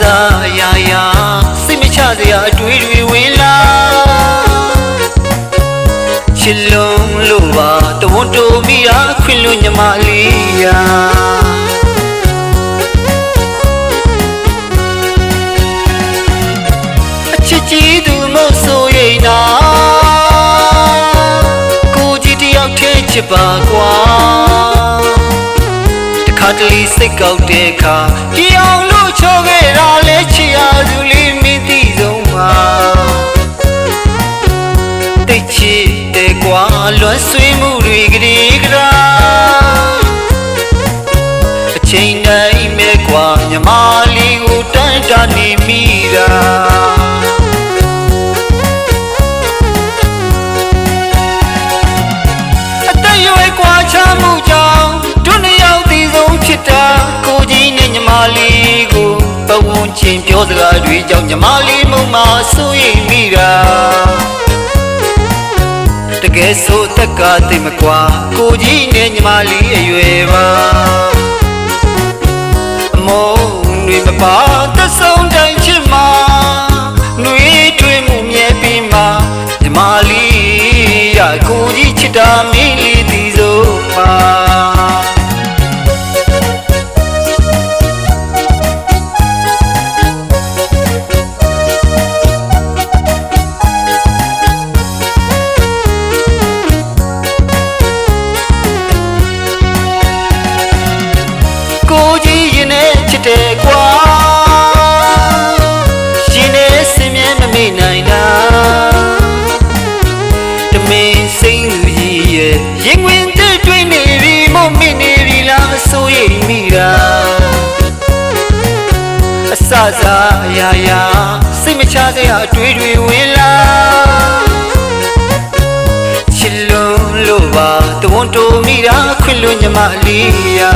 စားရာရာစိတ်မချစရာအတွေ့တွေဝင်လာချစ်လုံးလို့ပါတဝန်းတိုမိတာခွင်လို့ညီမလေးရာအချစ်ကြီးသူမို့ဆိုရင်နာကိုကြီးတယောက်ထဲချစ်ပါကွာတခါတလေစိတ်ကောက်တဲ့အခါကြည်အောင် တန်းတာနေမိတာအသက်ရွယ်ကွာခြားမှုကြောင့်ဒုနှစ်ယောက်တည်ဆုံးဖြစ်တာကိုကြီးနဲ့ညီမလေးကိုပဝန်းကျင်ပြောစကားတွေကြောင့်ညီမလေးမုံမဆိုရင်မိတာတကယ်ဆိုတက်ကတိတ်မကွာကိုကြီးနဲ့ညီမလေးအရွယ်ပါ ကိုကြီးချစ်တာမင်းလေးဒီဆုံးမှာ မ်မိတာအစစားအရာရာစိတ်မချစရာအတွေ့တွေဝင်လာချစ်လုံးလို့ပါတဝန်းတိုမိတာခွင့်လို့ညီမလေးရာ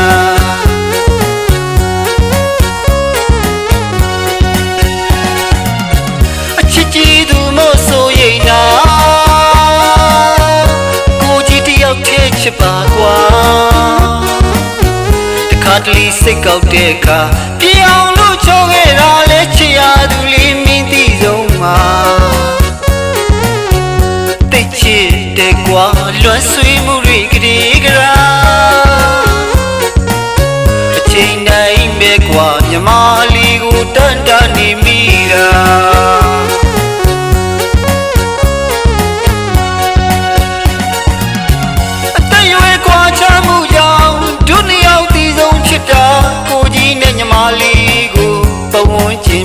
စိတ်ကောက်တဲ့အခါပြောင်းလို့ချောခဲ့တာလဲချစ်ရသူလေးမင်းသိဆုံးမှာတိတ်ချစ်တဲ့ကွာလွမ်းဆွေးမှုတွေကလေးကရာအချိန်တိုင်းပဲကွာမြမလေးကိုတန်တနေမိတာ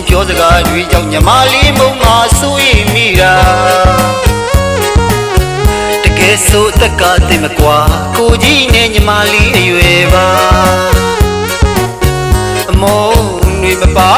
ပြောစကားတွေကြောင့်ညီမလေးမုံမဆိုရင်မိတာတကယ်ဆိုတက်ကတိတ်မကွာကိုကြီးနဲ့ညီမလေးအရွယ်ပါအမောတွေမပါ